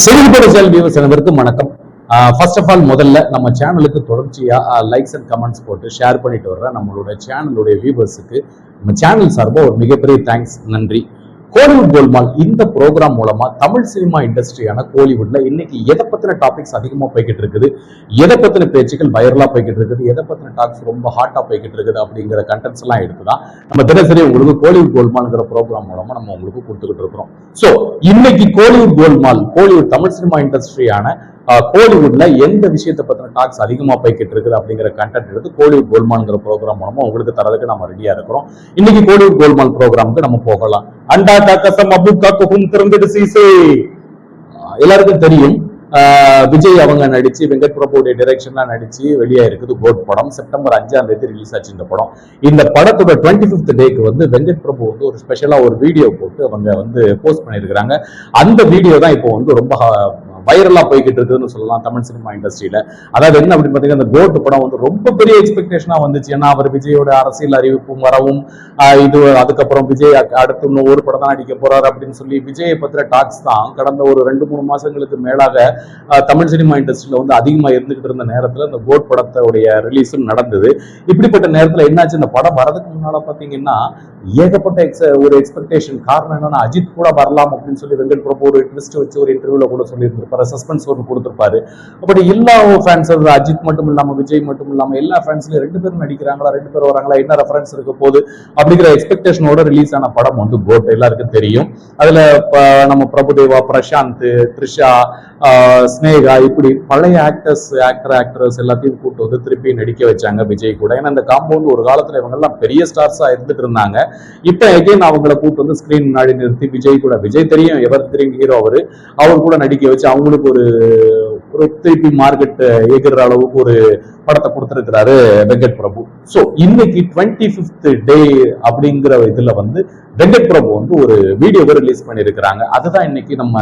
சிறுபட செல் viewers அனைவருக்கும் வணக்கம். First of all முதல்ல நம்ம சேனலுக்கு தொடர்ச்சியாக லைக்ஸ் அண்ட் கமெண்ட்ஸ் போட்டு ஷேர் பண்ணிட்டு வர்ற நம்மளோட சேனலுடைய வியூவர்ஸுக்கு நம்ம சேனல் சார்பாக ஒரு மிகப்பெரிய தேங்க்ஸ் நன்றி. கோலிவுட் கோல்மால் இந்த ப்ரோக்ராம் மூலமா தமிழ் சினிமா இண்டஸ்ட்ரியான கோலிவுட்ல இன்னைக்கு எதை பத்தின டாபிக்ஸ் அதிகமா போய்கிட்டு இருக்குது? எதை பத்தின பேச்சுக்கள் வைரலா போய்கிட்டு இருக்குது? எதை பத்தின டாக்ஸ் ரொம்ப ஹாட்டா போய்கிட்டு இருக்குது? அப்படிங்கிற கண்டென்ட்ஸ் எல்லாம் எடுத்துதான் நம்ம தினசரி உங்களுக்கு கோலிவுட் கோல்மால்ங்கிற ப்ரோக்ராம் மூலமா நம்ம உங்களுக்கு கொடுத்துக்கிட்டு இருக்கிறோம். சோ இன்னைக்கு கோலிவுட் கோல்மால் கோலிவுட் தமிழ் சினிமா இண்டஸ்ட்ரியான கோலிவுட்ல எந்த விஷயத்தை பத்தின டாக்ஸ் அதிகமா போய்கிட்டு இருக்குது அப்படிங்கிற கண்டென்ட் எடுத்து கோலிவுட் கோல்மான்ங்கிற ப்ரோக்ராம் மூலமா உங்களுக்கு தரதுக்கு நம்ம ரெடியா இருக்கிறோம். இன்னைக்கு கோலிவுட் கோல்மான் ப்ரோக்ராமுக்கு நம்ம போகலாம். அண்டா தாக்கசம் அபு காக்கும் திறந்துட்டு சீசே. எல்லாருக்கும் தெரியும். விஜய் அவங்க நடிச்சு வெங்கட் பிரபுடைய டைரக்ஷன்ல நடிச்சு வெளியே இருக்குது கோட் படம். செப்டம்பர் அஞ்சாம் தேதி ரிலீஸ் ஆச்சு இந்த படம். இந்த படத்தோட டுவெண்ட்டி ஃபிஃப்த் டேக்கு வந்து வெங்கட் பிரபு வந்து ஒரு ஸ்பெஷலா ஒரு வீடியோ போட்டு அவங்க வந்து போஸ்ட் பண்ணியிருக்கிறாங்க. அந்த வீடியோ தான் இப்போ வந்து ரொம்ப வைரலா போய்கிட்டு இருக்குதுன்னு சொல்லலாம் தமிழ் சினிமா இண்டஸ்ட்ரியில அதாவது என்ன அப்படின்னு பாத்தீங்கன்னா அந்த கோட் படம் வந்து ரொம்ப பெரிய எக்ஸ்பெக்டேஷனா வந்துச்சு. ஏன்னா அவர் விஜயோட அரசியல் அறிவிப்பும் வரவும் இது அதுக்கப்புறம் விஜய் அடுத்து இன்னும் ஒரு படம் தான் அடிக்க போறாரு அப்படின்னு சொல்லி விஜயை பத்திர டாக்ஸ் தான் கடந்த ஒரு ரெண்டு மூணு மாசங்களுக்கு மேலாக தமிழ் சினிமா இண்டஸ்ட்ரியில வந்து அதிகமா இருந்துகிட்டு இருந்த நேரத்துல இந்த கோட் படத்தோடைய ரிலீஸும் நடந்தது. இப்படிப்பட்ட நேரத்துல என்னாச்சு? இந்த படம் வரதுக்கு முன்னால பாத்தீங்கன்னா ஏகப்பட்ட எக்ஸ ஒரு எக்ஸ்பெக்டேஷன் காரணம் என்னன்னா அஜித் கூட வரலாம் அப்படின்னு சொல்லி வெங்கட் பிரபு ஒரு ட்விஸ்ட் வச்சு ஒரு இன்டர்வியூல கூட கொடுத்துருப்பாரு சஸ்பென்ஸ் ஒன்று கொடுத்துருப்பாரு. அப்படி எல்லா ஃபேன்ஸ் அஜித் மட்டும் இல்லாமல் விஜய் மட்டும் இல்லாமல் எல்லா ஃபேன்ஸ்லையும் ரெண்டு பேரும் நடிக்கிறாங்களா ரெண்டு பேர் வராங்களா என்ன ரெஃபரன்ஸ் இருக்க போகுது அப்படிங்கிற எக்ஸ்பெக்டேஷனோட ரிலீஸ் ஆன படம் வந்து கோட். எல்லாருக்கும் தெரியும். அதில் நம்ம பிரபுதேவா பிரசாந்த் த்ரிஷா ஸ்னேகா இப்படி பழைய ஆக்டர்ஸ் ஆக்டர் ஆக்டர்ஸ் எல்லாத்தையும் கூட்டு வந்து திருப்பி நடிக்க வச்சாங்க விஜய் கூட. ஏன்னா இந்த காம்பவுண்ட் ஒரு காலத்துல இவங்க எல்லாம் பெரிய ஸ்டார்ஸா இருந்துட்டு இருந்தாங்க. இப்ப எகைன் அவங்கள கூட்டு வந்து ஸ்கிரீன் முன்னாடி நிறுத்தி விஜய் கூட விஜய் தெரியும் எவர் தெரியும் ஹீரோ அவரு. அவர் கூட நடிக்க வச்சு அவங்களுக்கு ஒரு ஒரு திருப்பி மார்க்கெட் ஏகிற அளவுக்கு ஒரு படத்தை கொடுத்திருக்கிறாரு வெங்கட் பிரபு. சோ இன்னைக்கு டுவெண்ட்டி ஃபிஃப்த் டே அப்படிங்கிற இதுல வந்து வெங்கட் பிரபு வந்து ஒரு வீடியோவை ரிலீஸ் பண்ணியிருக்கிறாங்க. அதுதான் இன்னைக்கு நம்ம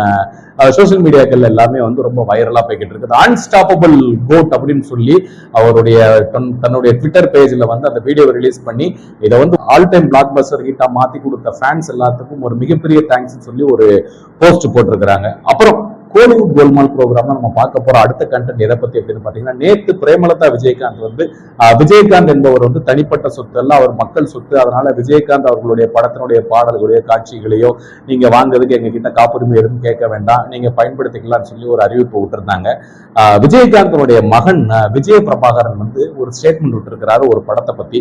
சோஷியல் மீடியாக்கள் எல்லாமே வந்து ரொம்ப வைரலா போய்கிட்டு இருக்குது. அன்ஸ்டாப்பபிள் கோட் அப்படின்னு சொல்லி அவருடைய தன்- தன்னுடைய ட்விட்டர் பேஜ்ல வந்து அந்த வீடியோவை ரிலீஸ் பண்ணி இதை வந்து ஆல் டைம் பிளாக் பஸ்டர் ஹிட்டா மாத்தி கொடுத்த ஃபேன்ஸ் எல்லாத்துக்கும் ஒரு மிகப்பெரிய தேங்க்ஸ் சொல்லி ஒரு போஸ்ட் போட்டிருக்கிறாங்க. அப்புறம் கோலிவுட் கோல்மால் ப்ரோக்ராம்ல நம்ம பார்க்க போற அடுத்த கண்டென்ட் எதை பத்தி அப்படின்னு பாத்தீங்கன்னா நேத்து பிரேமலதா விஜயகாந்த் வந்து விஜயகாந்த் என்பவர் வந்து தனிப்பட்ட சொத்து அல்ல அவர் மக்கள் சொத்து. அதனால விஜயகாந்த் அவர்களுடைய படத்தினுடைய பாடல்களுடைய காட்சிகளையோ நீங்க வாங்குறதுக்கு எங்க கிட்ட காப்புரிமை எதுவும் கேட்க வேண்டாம். நீங்க பயன்படுத்திக்கலாம்னு சொல்லி ஒரு அறிவிப்பு விட்டுருந்தாங்க. விஜயகாந்தனுடைய மகன் விஜய பிரபாகரன் வந்து ஒரு ஸ்டேட்மெண்ட் விட்டுருக்கிறாரு ஒரு படத்தை பத்தி.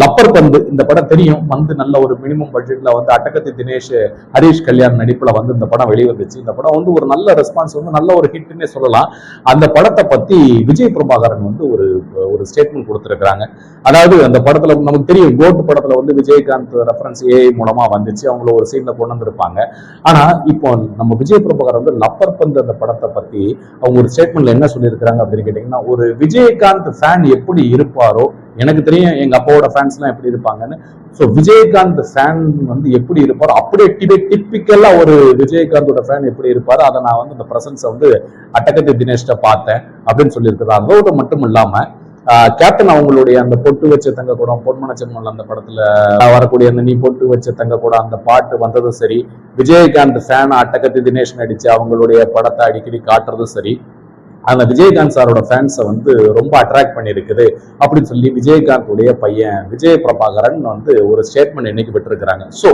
லப்பர் பந்து இந்த படம் தெரியும். வந்து நல்ல ஒரு மினிமம் பட்ஜெட்ல வந்து அட்டகத்தி தினேஷ் ஹரிஷ் கல்யாண் நடிப்புல வந்து இந்த படம் வெளிவந்துச்சு. இந்த படம் வந்து ஒரு நல்ல ரெஸ்பான்ஸ் வந்து நல்ல ஒரு ஹிட்னே சொல்லலாம். அந்த படத்தை பத்தி விஜய் பிரபாகரன் வந்து ஒரு ஒரு ஸ்டேட்மெண்ட் கொடுத்துருக்காங்க அதாவது அந்த படத்துல நமக்கு தெரியும் கோட் படத்துல வந்து விஜயகாந்த் ரெஃபரன்ஸ் ஏஐ மூலமா வந்துச்சு. அவங்கள ஒரு சீன்ல கொண்டு வந்திருப்பாங்க. ஆனா இப்போ நம்ம விஜய் பிரபாகரன் வந்து லப்பர் பந்து அந்த படத்தை பத்தி அவங்க ஒரு ஸ்டேட்மெண்ட்ல என்ன சொல்லியிருக்கிறாங்க அப்படின்னு கேட்டீங்கன்னா ஒரு விஜயகாந்த் ஃபேன் எப்படி இருப்பாரோ எனக்கு தெரியும் எங்க அப்பாவோட ஃபேன்ஸ் எல்லாம் எப்படி இருப்பாங்கன்னு. ஸோ விஜயகாந்த் ஃபேன் வந்து எப்படி இருப்பாரோ அப்படியே டிப்பிக்கலா ஒரு விஜயகாந்தோட ஃபேன் எப்படி இருப்பாரோ அதை நான் வந்து அந்த பிரசன்ஸை வந்து அட்டகத்தி தினேஷ்ட பார்த்தேன் அப்படின்னு சொல்லியிருக்கிறார். அதோட மட்டும் இல்லாம கேப்டன் அவங்களுடைய அந்த பொட்டு வச்ச தங்க கூடம் பொன்மன செம்மல் அந்த படத்துல வரக்கூடிய அந்த நீ பொட்டு வச்ச தங்க கூடம் அந்த பாட்டு வந்ததும் சரி விஜயகாந்த் ஃபேன் அட்டகத்தி தினேஷ் நடிச்சு அவங்களுடைய படத்தை அடிக்கடி காட்டுறதும் சரி அந்த விஜயகாந்த் சாரோட ஃபேன்ஸை வந்து ரொம்ப அட்ராக்ட் பண்ணியிருக்குது அப்படின்னு சொல்லி விஜயகாந்த் உடைய பையன் விஜய் பிரபாகரன் வந்து ஒரு ஸ்டேட்மெண்ட் இன்னைக்கு விட்டுருக்காங்க ஸோ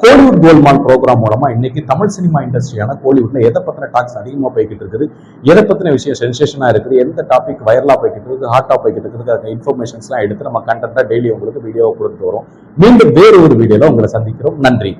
கோலிவுட் கோல்மால் ப்ரோக்ராம் மூலமா இன்னைக்கு தமிழ் சினிமா இண்டஸ்ட்ரியான கோலிவுட்ல எதை பத்தின டாக்ஸ் அதிகமா போய்கிட்டு இருக்குது எதை பத்தின விஷயம் சென்சேஷனா இருக்குது எந்த டாபிக் வைரலா போய்கிட்டு இருக்குது ஹாட்டா போய்கிட்டு இருக்குது அந்த இன்ஃபர்மேஷன்ஸ்லாம் எடுத்து நம்ம கண்டென்ட்டா டெய்லி உங்களுக்கு வீடியோ கொடுத்துட்டு வரும். மீண்டும் வேறு ஒரு வீடியோல உங்களை சந்திக்கிறோம். நன்றி.